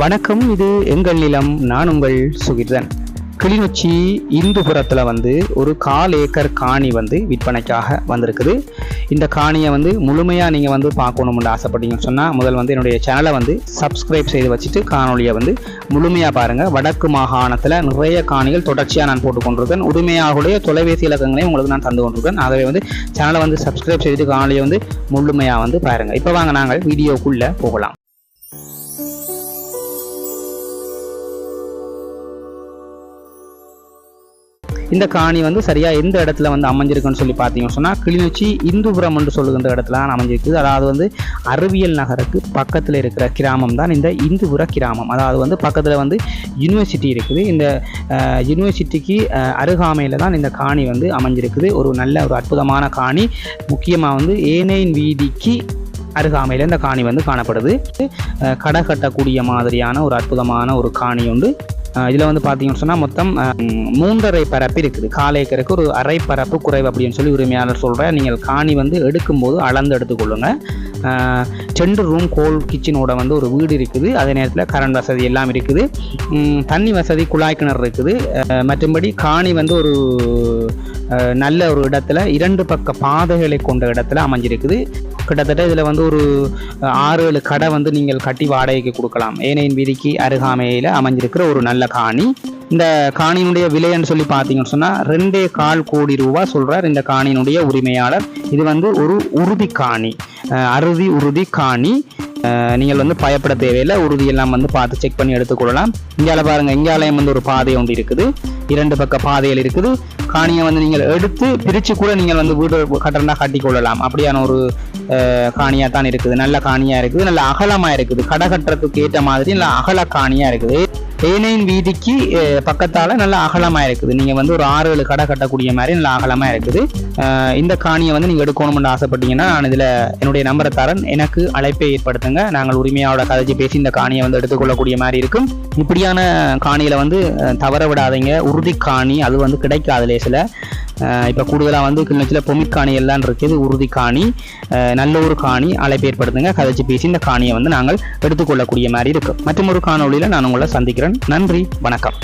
வணக்கம் இது எங்கள் நிலம் நான் உங்கள் சுகிர்தன். கிளிநொச்சி இந்துபுரத்தில் வந்து ஒரு கால் ஏக்கர் காணி வந்து விற்பனைக்காக வந்திருக்குது. இந்த காணியை வந்து முழுமையாக நீங்கள் வந்து பார்க்கணும்னு ஆசைப்பட்டீங்கன்னு சொன்னால் முதல் வந்து என்னுடைய சேனலை வந்து சப்ஸ்கிரைப் செய்து வச்சுட்டு காணொலியை வந்து முழுமையாக பாருங்கள் வடக்கு மாகாணத்தில் நிறைய காணிகள் தொடர்ச்சியாக நான் போட்டு கொண்டிருக்கேன். உரிமையாகுடைய தொலைபேசி இலக்கங்களையும் உங்களுக்கு நான் தந்து கொண்டிருக்கேன். ஆகவே வந்து சேனலை வந்து சப்ஸ்கிரைப் செய்துட்டு காணொலியை வந்து முழுமையாக வந்து பாருங்கள் இப்போ வாங்க நாங்கள் வீடியோக்குள்ளே போகலாம். இந்த காணி வந்து சரியாக எந்த இடத்துல வந்து அமைஞ்சிருக்குன்னு சொல்லி பார்த்தீங்கன்னு சொன்னால் கிளிநொச்சி இந்துபுரம் என்று சொல்லுகின்ற இடத்துல தான் அமைஞ்சிருக்குது. அதாவது வந்து அறிவியல் நகருக்கு பக்கத்தில் இருக்கிற கிராமம் தான் இந்த இந்துபுர கிராமம். அதாவது வந்து பக்கத்தில் வந்து யூனிவர்சிட்டி இருக்குது. இந்த யூனிவர்சிட்டிக்கு அருகாமையில் தான் இந்த காணி வந்து அமைஞ்சிருக்குது. ஒரு நல்ல ஒரு அற்புதமான காணி. முக்கியமாக வந்து ஏனையின் வீதிக்கு அருகாமையில் இந்த காணி வந்து காணப்படுது. கடை கட்டக்கூடிய மாதிரியான ஒரு அற்புதமான ஒரு காணி உண்டு. இதில் வந்து பார்த்தீங்கன்னு சொன்னால் மொத்தம் மூன்றரை பரப்பு இருக்குது. கால் ஏக்கருக்கு ஒரு அரை பரப்பு குறைவு அப்படின்னு சொல்லி உரிமையாளர் சொல்கிறேன் நீங்கள் காணி வந்து எடுக்கும்போது அளந்து எடுத்துக்கொள்ளுங்கள் சென்று ரூம் கோல் கிச்சனோட வந்து ஒரு வீடு இருக்குது. அதே நேரத்தில் கரண்ட் வசதி எல்லாம் இருக்குது. தண்ணி வசதி குழாய் கிணறு இருக்குது. மற்றபடி மற்றும்படி காணி வந்து ஒரு நல்ல ஒரு இடத்துல இரண்டு பக்க பாதைகளை கொண்ட இடத்துல அமைஞ்சிருக்குது. கிட்டத்தட்ட இதில் வந்து ஒரு ஆறு ஏழு கடை வந்து நீங்கள் கட்டி வாடகைக்கு கொடுக்கலாம். ஏனையின் வீதிக்கு அருகாமையில் அமைஞ்சிருக்கிற ஒரு நல்ல காணி. இந்த காணியினுடைய விலைன்னு சொல்லி பார்த்தீங்கன்னு சொன்னால் ரெண்டே கால் கோடி ரூபா சொல்கிறார் இந்த காணியினுடைய உரிமையாளர். இது வந்து ஒரு உறுதி காணி. அறுதி உறுதி காணி. நீங்கள் வந்து பயப்பட தேவையில்லை. உறுதியெல்லாம் வந்து பார்த்து செக் பண்ணி எடுத்துக்கொள்ளலாம் இங்கால பாருங்க இங்காலயம் வந்து ஒரு பாதை ஒன்று இருக்குது. இரண்டு பக்க பாதைகள் இருக்குது. காணியை வந்து நீங்கள் எடுத்து பிரித்து கூட நீங்கள் வந்து வீடு கட்டணா கட்டி கொள்ளலாம். அப்படியான ஒரு காணியாக தான் இருக்குது. நல்ல காணியாக இருக்குது. நல்ல அகலமாக இருக்குது. கடை கட்டுறதுக்கு ஏற்ற மாதிரி நல்ல அகல காணியாக இருக்குது. ஏனையின் வீதிக்கு பக்கத்தால் நல்ல அகலமாக இருக்குது. நீங்கள் வந்து ஒரு ஆறு ஏழு கடை கட்டக்கூடிய மாதிரி நல்ல அகலமாக இருக்குது. இந்த காணியை வந்து நீங்கள் எடுக்கணும்னு ஆசைப்பட்டீங்கன்னா நான் இதில் என்னுடைய நம்பரை தரேன். எனக்கு அழைப்பை ஏற்படுத்துங்க. நாங்கள் உரிமையாவோட கதைச்சு பேசி இந்த காணியை வந்து எடுத்துக்கொள்ளக்கூடிய மாதிரி இருக்கும். இப்படியான காணியில் வந்து தவற விடாதீங்க. உறுதி காணி அது வந்து கிடைக்காது லேசில் இப்போ கூடுதலாக வந்து கிளிநொச்சியில் பொமிக்காணி எல்லாம் இருக்குது உறுதி காணி நல்ல ஒரு காணி அழைப்பு ஏற்படுத்துங்க கதைச்சு பேசி இந்த காணியை வந்து நாங்கள் எடுத்துக்கொள்ளக்கூடிய மாதிரி இருக்கும் மற்றும் ஒரு காணொலியில் நான் உங்களை சந்திக்கிறேன். நன்றி வணக்கம்.